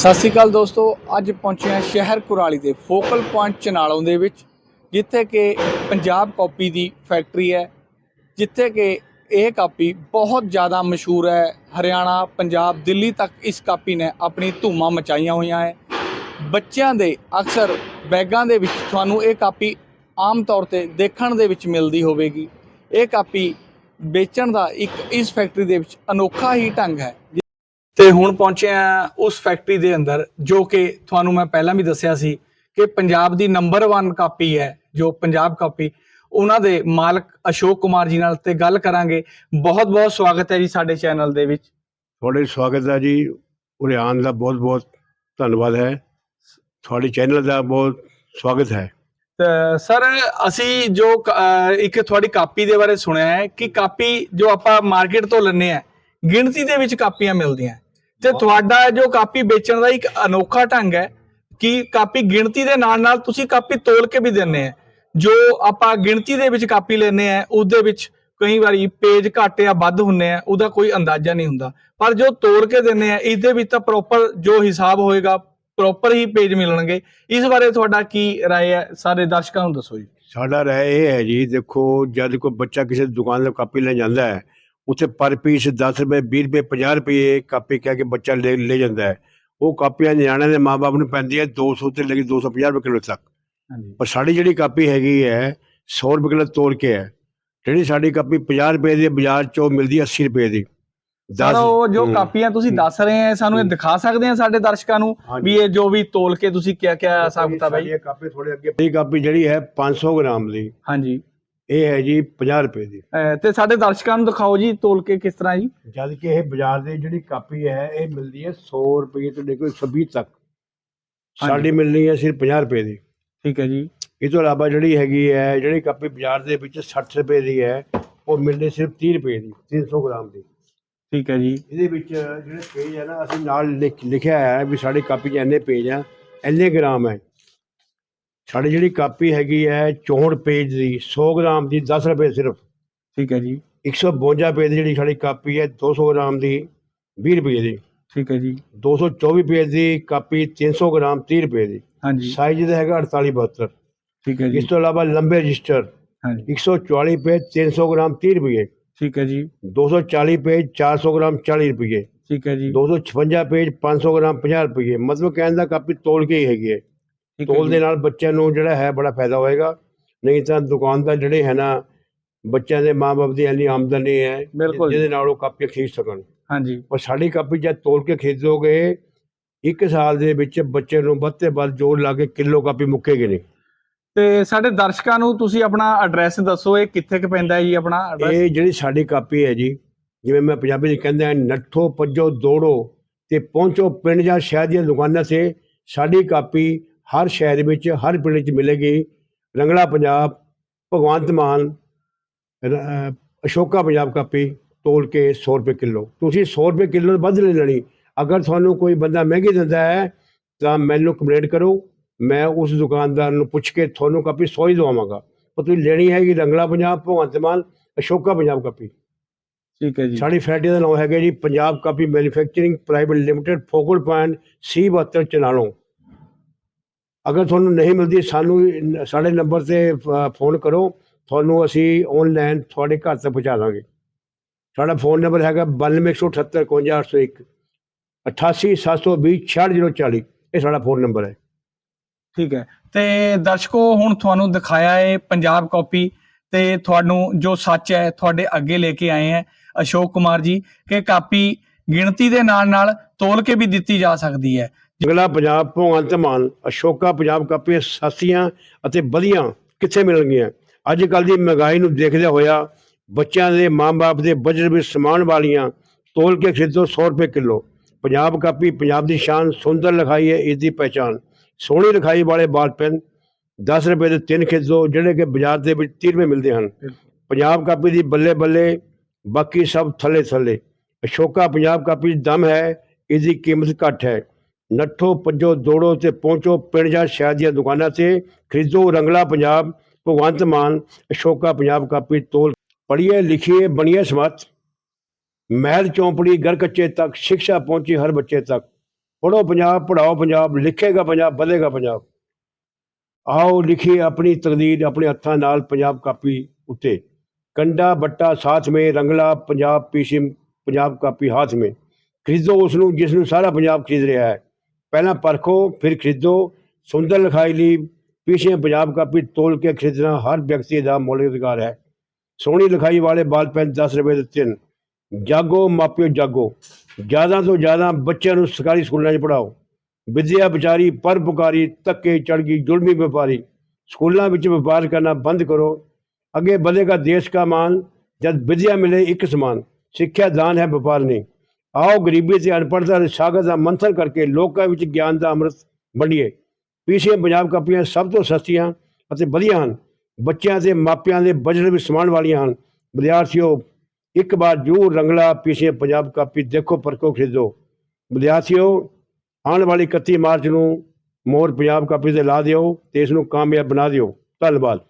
ਸਤਿ ਸ਼੍ਰੀ ਅਕਾਲ ਦੋਸਤੋ, ਅੱਜ ਪਹੁੰਚੇ ਹਾਂ ਸ਼ਹਿਰ ਕੁਰਾਲੀ ਦੇ ਫੋਕਲ ਪੁਆਇੰਟ ਚਨਾਲੋਂ ਦੇ ਵਿੱਚ, ਜਿੱਥੇ ਕਿ ਪੰਜਾਬ ਕਾਪੀ ਦੀ ਫੈਕਟਰੀ ਹੈ, ਜਿੱਥੇ ਕਿ ਇਹ ਕਾਪੀ ਬਹੁਤ ਜ਼ਿਆਦਾ ਮਸ਼ਹੂਰ ਹੈ। ਹਰਿਆਣਾ, ਪੰਜਾਬ, ਦਿੱਲੀ ਤੱਕ ਇਸ ਕਾਪੀ ਨੇ ਆਪਣੀ ਧੂਮਾਂ ਮਚਾਈਆਂ ਹੋਈਆਂ ਹੈ। ਬੱਚਿਆਂ ਦੇ ਅਕਸਰ ਬੈਗਾਂ ਦੇ ਵਿੱਚ ਤੁਹਾਨੂੰ ਇਹ ਕਾਪੀ ਆਮ ਤੌਰ ਤੇ ਦੇਖਣ ਦੇ ਵਿੱਚ ਮਿਲਦੀ ਹੋਵੇਗੀ। ਇਹ ਕਾਪੀ ਵੇਚਣ ਦਾ ਇੱਕ ਇਸ ਫੈਕਟਰੀ ਦੇ ਵਿੱਚ ਅਨੋਖਾ ਹੀ ਢੰਗ ਹੈ ਤੇ ਹੁਣ ਪਹੁੰਚੇ ਆ ਉਸ ਫੈਕਟਰੀ ਦੇ ਅੰਦਰ ਜੋ ਕਿ ਤੁਹਾਨੂੰ ਮੈਂ ਪਹਿਲਾਂ ਵੀ ਦੱਸਿਆ ਸੀ ਕਿ ਪੰਜਾਬ ਦੀ ਨੰਬਰ 1 ਕਾਪੀ ਹੈ ਜੋ ਪੰਜਾਬ ਕਾਪੀ ਉਹਨਾਂ ਦੇ ਮਾਲਕ ਅਸ਼ੋਕ ਕੁਮਾਰ ਜੀ ਨਾਲ ਤੇ ਗੱਲ ਕਰਾਂਗੇ। ਬਹੁਤ ਬਹੁਤ ਸਵਾਗਤ ਹੈ ਜੀ ਸਾਡੇ ਚੈਨਲ ਦੇ ਵਿੱਚ। ਤੁਹਾਡੇ ਸਵਾਗਤ ਹੈ ਜੀ। ਉਰੇ ਆਉਣ ਦਾ ਬਹੁਤ ਬਹੁਤ ਧੰਨਵਾਦ ਹੈ। ਤੁਹਾਡੇ ਚੈਨਲ ਦਾ ਬਹੁਤ ਸਵਾਗਤ ਹੈ। ਸਰ ਅਸੀਂ ਜੋ ਇੱਕ ਤੁਹਾਡੀ ਕਾਪੀ ਦੇ ਬਾਰੇ ਸੁਣਿਆ ਹੈ ਕਿ ਕਾਪੀ ਜੋ ਆਪਾਂ ਮਾਰਕੀਟ ਤੋਂ ਲੈਂਦੇ ਆ ਗਿਣਤੀ ਦੇ ਵਿੱਚ ਕਾਪੀਆਂ ਮਿਲਦੀਆਂ। ਤੇ ਤੁਹਾਡਾ ਜੋ ਕਾਪੀ ਵੇਚਣ ਦਾ ਇੱਕ ਅਨੋਖਾ ਢੰਗ ਹੈ ਕਿ ਕਾਪੀ ਗਿਣਤੀ ਦੇ ਨਾਲ ਨਾਲ ਤੁਸੀਂ ਕਾਪੀ ਤੋਲ ਕੇ ਵੀ ਦਿੰਦੇ ਆ ਜੋ ਆਪਾਂ ਗਿਣਤੀ ਦੇ ਵਿੱਚ ਕਾਪੀ ਲੈਂਦੇ ਆ ਉਹਦੇ ਵਿੱਚ ਕਈ ਵਾਰੀ ਪੇਜ ਘੱਟ ਜਾਂ ਵੱਧ ਹੁੰਨੇ ਆ ਉਹਦਾ ਕੋਈ ਅੰਦਾਜ਼ਾ ਨਹੀਂ ਹੁੰਦਾ ਪਰ ਜੋ ਤੋਲ ਕੇ ਦਿੰਦੇ ਆ ਇਹਦੇ ਵਿੱਚ ਤਾਂ ਪ੍ਰੋਪਰ ਜੋ ਹਿਸਾਬ ਹੋਏਗਾ ਪ੍ਰੋਪਰ ਹੀ ਪੇਜ ਮਿਲਣਗੇ ਇਸ ਬਾਰੇ ਤੁਹਾਡਾ ਕੀ رائے ਹੈ ਸਾਰੇ ਦਰਸ਼ਕਾਂ ਨੂੰ ਦੱਸੋ ਜੀ ਸਾਡਾ ਰਾਏ ਇਹ ਹੈ ਜੀ ਦੇਖੋ ਜਦ ਕੋਈ ਬੱਚਾ ਕਿਸੇ ਦੁਕਾਨ ਤੋਂ ਕਾਪੀ ਲੈਣ ਜਾਂਦਾ ਹੈ ਉੱਥੇ ਪਰ ਪੀਸ 10 ਰੁਪਏ 20 ਰੁਪਏ 50 ਰੁਪਏ ਕਾਪੀ ਕਹਿ ਕੇ ਬੱਚਾ ਲੈ ਲੈ ਜਾਂਦਾ ਹੈ। ਉਹ ਕਾਪੀਆਂ ਨਿਆਣਿਆਂ ਦੇ ਮਾਪੇ ਨੂੰ ਪੈਂਦੀਆਂ 200 ਤੇ ਲੈ ਕੇ 250 ਰੁਪਏ ਕਿਲੋ ਤੱਕ। ਪਰ ਸਾਡੀ ਜਿਹੜੀ ਕਾਪੀ ਹੈਗੀ ਹੈ 100 ਰੁਪਏ ਕਿਲੋ ਤੋਲ ਕੇ ਹੈ। ਜਿਹੜੀ ਸਾਡੀ ਕਾਪੀ 50 ਰੁਪਏ ਦੀ ਬਾਜ਼ਾਰ ਚੋਂ ਮਿਲਦੀ ਹੈ 80 ਰੁਪਏ ਦੀ। ਸਰ ਉਹ ਜੋ ਕਾਪੀਆਂ ਤੁਸੀਂ ਦੱਸ ਰਹੇ ਆ ਸਾਨੂੰ ਇਹ ਦਿਖਾ ਸਕਦੇ ਆ ਸਾਡੇ ਦਰਸ਼ਕਾਂ ਨੂੰ। ਵੀ ਇਹ ਜੋ ਵੀ ਤੋਲ ਕੇ ਤੁਸੀਂ ਕਿਆ ਕਿਆ ਹਿਸਾਬ ਕਿਤਾਬ ਹੈ ਇਹ ਕਾਪੀ ਥੋੜੇ ਅੱਗੇ ਇਹ ਕਾਪੀ ਜਿਹੜੀ ਹੈ 500 ਗ੍ਰਾਮ ਦੀ। ਹਾਂਜੀ। ਇਹ ਹੈ ਜੀ 50 ਰੁਪਏ ਦੀ। ਅਹ ਤੇ ਸਾਡੇ ਦਰਸ਼ਕਾਂ ਨੂੰ ਦਿਖਾਓ ਜੀ ਤੋਲ ਕੇ ਕਿਸ ਤਰ੍ਹਾਂ ਜੀ। ਜਦ ਕਿ ਇਹ ਬਾਜ਼ਾਰ ਦੀ ਜਿਹੜੀ ਕਾਪੀ ਹੈ ਇਹ ਮਿਲਦੀ ਹੈ 100 ਰੁਪਏ ਤੋਂ ਲੈ ਕੇ 120 ਤੱਕ। ਹਾਂਜੀ। ਸਾਡੀ ਮਿਲਣੀ ਹੈ ਸਿਰਫ 50 ਰੁਪਏ ਦੀ। ਠੀਕ ਹੈ ਜੀ। ਇਸ ਤੋਂ ਇਲਾਵਾ ਜਿਹੜੀ ਹੈਗੀ ਹੈ ਜਿਹੜੀ ਕਾਪੀ ਬਾਜ਼ਾਰ ਦੇ ਵਿੱਚ 60 ਰੁਪਏ ਦੀ ਹੈ ਉਹ ਮਿਲਣੀ ਸਿਰਫ 30 ਰੁਪਏ ਦੀ 300 ਗ੍ਰਾਮ ਦੀ। ਠੀਕ ਹੈ ਜੀ। ਇਹਦੇ ਵਿੱਚ ਜਿਹੜੇ ਪੇਜ ਹੈ ਨਾ ਅਸੀਂ ਨਾਲ ਲਿਖ- ਲਿਖਿਆ ਹੈ ਵੀ ਸਾਡੀ ਕਾਪੀ 'ਚ ਇੰਨੇ ਪੇਜ ਆ ਇੰਨੇ ਗ੍ਰਾਮ ਹੈ। ਸਾਡੀ ਜਿਹੜੀ ਕਾਪੀ ਹੈਗੀ ਹੈ 64 ਪੇਜ ਦੀ 100 ਗ੍ਰਾਮ ਦੀ 10 ਰੁਪਏ ਸਿਰਫ। ਠੀਕ ਹੈ ਜੀ। 152 ਪੇਜ ਦੀ ਜਿਹੜੀ ਸਾਡੀ ਕਾਪੀ ਹੈ 200 ਗ੍ਰਾਮ ਦੀ 20 ਰੁਪਏ ਦੀ। ਠੀਕ ਹੈ ਜੀ। 224 ਪੇਜ ਦੀ ਕਾਪੀ 300 ਗ੍ਰਾਮ 30 ਰੁਪਏ ਦੀ। ਹਾਂਜੀ। ਸਾਈਜ਼ ਦਾ ਹੈਗਾ 48 72 ਠੀਕ ਹੈ ਜੀ। ਇਸ ਤੋਂ ਇਲਾਵਾ ਲੰਬੇ ਰਜਿਸਟਰ ਹਾਂਜੀ। 144 ਪੇਜ 300 ਗ੍ਰਾਮ 30 ਰੁਪਏ। ਠੀਕ ਹੈ ਜੀ। 240 ਪੇਜ 400 ਗ੍ਰਾਮ 40 ਰੁਪਏ। ਠੀਕ ਹੈ ਜੀ। 256 ਪੇਜ 500 ਗ੍ਰਾਮ 50 ਰੁਪਏ। ਮਤਲਬ ਕਹਿਣ ਦਾ ਕਾਪੀ ਤੋਲ ਕੇ ਹੀ ਹੈਗੀ ਹੈ। ਤੋਲ। ਦੇ ਨਾਲ ਬੱਚਿਆਂ ਨੂੰ ਜਿਹੜਾ ਹੈ ਬੜਾ ਫਾਇਦਾ ਹੋਏਗਾ। ਨਹੀਂ ਤਾਂ ਦੁਕਾਨਦਾਰ ਜਿਹੜੇ ਹੈ ਨਾ ਬੱਚਿਆਂ ਦੇ ਮਾਪੇ ਦੀ ਇੰਨੀ ਆਮਦਨ ਨਹੀਂ ਹੈ। ਜਿਹਦੇ ਨਾਲ ਉਹ ਕਾਪੀ ਖਰੀਦ ਸਕਣ। ਹਾਂਜੀ। ਪਰ ਸਾਡੀ ਕਾਪੀ ਜਦ ਤੋਲ ਕੇ ਖਰੀਦੋਗੇ ਇੱਕ ਸਾਲ ਦੇ ਵਿੱਚ ਬੱਚੇ ਨੂੰ ਵੱਧ ਤੋਂ ਵੱਧ ਜੋੜ ਲਾ ਕੇ ਕਿਲੋ ਕਾਪੀ ਮੁੱਕੇਗੀ ਨਹੀਂ। ਤੇ ਸਾਡੇ ਦਰਸ਼ਕਾਂ ਨੂੰ ਤੁਸੀਂ ਆਪਣਾ ਐਡਰੈਸ ਦੱਸੋ ਇਹ ਕਿੱਥੇ ਕੁ ਪੈਂਦਾ ਹੈ ਜੀ ਆਪਣਾ ਐਡਰੈਸ? ਇਹ ਜਿਹੜੀ ਸਾਡੀ ਕਾਪੀ ਹੈ ਜੀ ਜਿਵੇਂ ਮੈਂ ਪੰਜਾਬੀ ਚ ਕਹਿੰਦਾ ਨੱਠੋ ਭੱਜੋ ਦੌੜੋ ਤੇ ਪਹੁੰਚੋ ਪਿੰਡ ਜਾਂ ਸ਼ਹਿਰ ਦੀਆਂ ਦੁਕਾਨਾਂ ਤੇ ਸਾਡੀ ਕਾਪੀ ਹਰ ਸ਼ਹਿਰ ਵਿੱਚ ਹਰ ਪਿੰਡ 'ਚ ਮਿਲੇਗੀ ਰੰਗਲਾ ਪੰਜਾਬ ਭਗਵੰਤ ਮਾਨ ਅਸ਼ੋਕਾ ਪੰਜਾਬ ਕਾਪੀ ਤੋਲ ਕੇ 100 ਰੁਪਏ ਕਿਲੋ। ਤੁਸੀਂ 100 ਰੁਪਏ ਕਿਲੋ ਵੱਧ ਲੈ ਲੈਣੀ। ਅਗਰ ਤੁਹਾਨੂੰ ਕੋਈ ਬੰਦਾ ਮਹਿੰਗੀ ਦਿੰਦਾ ਹੈ ਤਾਂ ਮੈਨੂੰ ਕੰਪਲੇਂਟ ਕਰੋ। ਮੈਂ ਉਸ ਦੁਕਾਨਦਾਰ ਨੂੰ ਪੁੱਛ ਕੇ ਤੁਹਾਨੂੰ ਕਾਪੀ 100 ਹੀ ਦਵਾਵਾਂਗਾ। ਪਰ ਤੁਸੀਂ ਲੈਣੀ ਹੈਗੀ ਰੰਗਲਾ ਪੰਜਾਬ ਭਗਵੰਤ ਮਾਨ ਅਸ਼ੋਕਾ ਪੰਜਾਬ ਕਾਪੀ। ਠੀਕ ਹੈ ਜੀ। ਸਾਡੀ ਫੈਕਟਰੀ ਦਾ ਨਾਮ ਹੈਗਾ ਜੀ Punjab copy manufacturing private limited focal point C 72 ਚਨਾਲੋਂ ਅਗਰ ਤੁਹਾਨੂੰ ਨਹੀਂ ਮਿਲਦੀ, ਸਾਨੂੰ ਸਾਡੇ ਨੰਬਰ ਤੇ ਫੋਨ ਕਰੋ। ਤੁਹਾਨੂੰ ਅਸੀਂ ਆਨਲਾਈਨ ਤੁਹਾਡੇ ਘਰ ਤੱਕ ਪਹੁੰਚਾ ਦਾਂਗੇ। ਸਾਡਾ ਫੋਨ ਨੰਬਰ ਹੈਗਾ 9278751801 8872066040 ਇਹ ਸਾਡਾ ਫੋਨ ਨੰਬਰ ਹੈ। ਠੀਕ ਹੈ। ਤੇ ਦਰਸ਼ਕੋ, ਹੁਣ ਤੁਹਾਨੂੰ ਦਿਖਾਇਆ ਹੈ ਪੰਜਾਬ ਕਾਪੀ ਤੇ ਤੁਹਾਨੂੰ ਜੋ ਸੱਚ ਹੈ, ਤੁਹਾਡੇ ਅੱਗੇ ਲੈ ਕੇ ਆਏ ਹੈ ਅਸ਼ੋਕ ਕੁਮਾਰ ਜੀ ਕਿ ਕਾਪੀ ਗਿਣਤੀ ਦੇ ਨਾਲ ਨਾਲ ਤੋਲ ਕੇ ਵੀ ਦਿੱਤੀ ਜਾ ਸਕਦੀ ਹੈ। ਜਗਲਾ ਪੰਜਾਬ ਭਗਵੰਤ ਮਾਨ ਅਸ਼ੋਕਾ, ਪੰਜਾਬ ਕਾਪੀ ਸਸਤੀਆਂ ਅਤੇ ਵਧੀਆਂ ਕਿੱਥੇ ਮਿਲਣਗੀਆਂ? ਅੱਜ ਕੱਲ ਦੀ ਮਹਿੰਗਾਈ ਨੂੰ ਦੇਖਦਿਆਂ ਹੋਇਆ ਬੱਚਿਆਂ ਦੇ ਮਾਂ-ਬਾਪ ਦੇ ਬਜਟ ਵਿੱਚ ਸਮਾਨ ਵਾਲੀਆਂ ਤੋਲ ਕੇ ਖਰੀਦੋ 100 ਰੁਪਏ ਕਿਲੋ। ਪੰਜਾਬ ਕਾਪੀ ਪੰਜਾਬ ਦੀ ਸ਼ਾਨ, ਸੁੰਦਰ ਲਿਖਾਈ ਹੈ, ਇਸ ਦੀ ਪਹਿਚਾਨ ਸੋਹਣੀ ਲਿਖਾਈ ਵਾਲੇ ਬਾਲ ਪੈਨ 10 ਰੁਪਏ ਦੇ ਤਿੰਨ ਖਰੀਦੋ ਜਿਹੜੇ ਕਿ ਬਾਜ਼ਾਰ ਦੇ ਵਿੱਚ 30 ਰੁਪਏ ਮਿਲਦੇ ਹਨ। ਪੰਜਾਬ ਕਾਪੀ ਦੀ ਬੱਲੇ ਬੱਲੇ ਬਾਕੀ ਸਭ ਥੱਲੇ ਥੱਲੇ ਅਸ਼ੋਕਾ, ਪੰਜਾਬ ਕਾਪੀ ਦਮ ਹੈ, ਇਸ ਦੀ ਕੀਮਤ ਘੱਟ ਹੈ। ਨੱਠੋ ਭੱਜੋ ਦੌੜੋ ਤੇ ਪਹੁੰਚੋ ਪਿੰਡ ਜਾਂ ਸ਼ਹਿਰ ਦੀਆਂ ਦੁਕਾਨਾਂ ਤੇ ਖਰੀਦੋ ਰੰਗਲਾ ਪੰਜਾਬ ਭਗਵੰਤ ਮਾਨ ਅਸ਼ੋਕਾ ਪੰਜਾਬ ਕਾਪੀ ਤੋਲ ਪੜ੍ਹੀਏ ਲਿਖੀਏ ਬਣੀਏ ਸਮਤ ਮਹਿਲ ਚੌਂਪੜੀ ਗਰ ਕੱਚੇ ਤੱਕ ਸਿੱਖਿਆ ਪਹੁੰਚੀ ਹਰ ਬੱਚੇ ਤੱਕ ਪੜ੍ਹੋ ਪੰਜਾਬ ਪੜ੍ਹਾਓ ਪੰਜਾਬ ਲਿਖੇਗਾ ਪੰਜਾਬ ਵਧੇਗਾ ਪੰਜਾਬ ਆਓ ਲਿਖੀ ਆਪਣੀ ਤਕਦੀਰ ਆਪਣੇ ਹੱਥਾਂ ਨਾਲ ਪੰਜਾਬ ਕਾਪੀ ਉੱਤੇ ਕੰਡਾ ਬੱਟਾ ਸਾਥ ਮੇ ਰੰਗਲਾ ਪੰਜਾਬ ਪੀਸ਼ੇ ਪੰਜਾਬ ਕਾਪੀ ਹਾਥ ਮੇ ਖਰੀਦੋ ਉਸ ਨੂੰ ਜਿਸ ਨੂੰ ਸਾਰਾ ਪੰਜਾਬ ਖਰੀਦ ਰਿਹਾ ਹੈ ਪਹਿਲਾਂ ਪਰਖੋ, ਫਿਰ ਖਰੀਦੋ। ਸੁੰਦਰ ਲਿਖਾਈ ਲਈ ਪੀਛੇ ਪੰਜਾਬ ਕਾਪੀ ਤੋਲ ਕੇ ਖਰੀਦਣਾ ਹਰ ਵਿਅਕਤੀ ਦਾ ਮੌਲਿਕ ਅਧਿਕਾਰ ਹੈ। ਸੋਹਣੀ ਲਿਖਾਈ ਵਾਲੇ ਬਾਲ ਪੈਨ 10 ਰੁਪਏ ਦੇ ਤਿੰਨ। ਜਾਗੋ, ਮਾਪਿਓ, ਜਾਗੋ। ਜ਼ਿਆਦਾ ਤੋਂ ਜ਼ਿਆਦਾ ਬੱਚਿਆਂ ਨੂੰ ਸਰਕਾਰੀ ਸਕੂਲਾਂ 'ਚ ਪੜਾਓ ਵਿਦਿਆ ਵਿਚਾਰੀ, ਪਰ ਪਰਪੁਕਾਰੀ ਧੱਕੇ ਚੜ ਗਈ ਜ਼ੁਲਮੀ ਵਪਾਰੀ। ਸਕੂਲਾਂ ਵਿੱਚ ਵਪਾਰ ਕਰਨਾ ਬੰਦ ਕਰੋ। ਅੱਗੇ ਵਧੇਗਾ ਦੇਸ਼ ਦਾ ਮਾਨ ਜਦ ਵਿਦਿਆ ਮਿਲੇ ਇੱਕ ਸਮਾਨ। ਸਿੱਖਿਆ ਦਾਨ ਹੈ ਵਪਾਰ ਨਹੀਂ ਆਓ ਗਰੀਬੀ ਤੇ ਅਨਪੜ੍ਹਤਾ ਦੇ ਸਾਗਰ ਦਾ ਮੰਥਨ ਕਰਕੇ ਲੋਕਾਂ ਵਿੱਚ ਗਿਆਨ ਦਾ ਅੰਮ੍ਰਿਤ ਵੰਡੀਏ। ਪੀਛੇ ਪੰਜਾਬ ਕਾਪੀਆਂ ਸਭ ਤੋਂ ਸਸਤੀਆਂ ਅਤੇ ਵਧੀਆ ਹਨ। ਬੱਚਿਆਂ ਤੇ ਮਾਪਿਆਂ ਦੇ ਬਜਟ ਵਿੱਚ ਸਮਾਨ ਵਾਲੀਆਂ ਹਨ। ਵਿਦਿਆਰਥੀਓ, ਇੱਕ ਵਾਰ ਜਰੂਰ ਰੰਗਲਾ ਪੀਛੇ ਪੰਜਾਬ ਕਾਪੀ ਦੇਖੋ, ਪਰਖੋ, ਖਰੀਦੋ। ਵਿਦਿਆਰਥੀਓ, ਆਉਣ ਵਾਲੀ 31 ਮਾਰਚ ਨੂੰ ਮੋਰ ਪੰਜਾਬ ਕਾਪੀ ਤੇ ਲਾ ਦਿਓ ਤੇ ਇਸ ਨੂੰ ਕਾਮਯਾਬ ਬਣਾ ਦਿਓ। ਧੰਨਵਾਦ।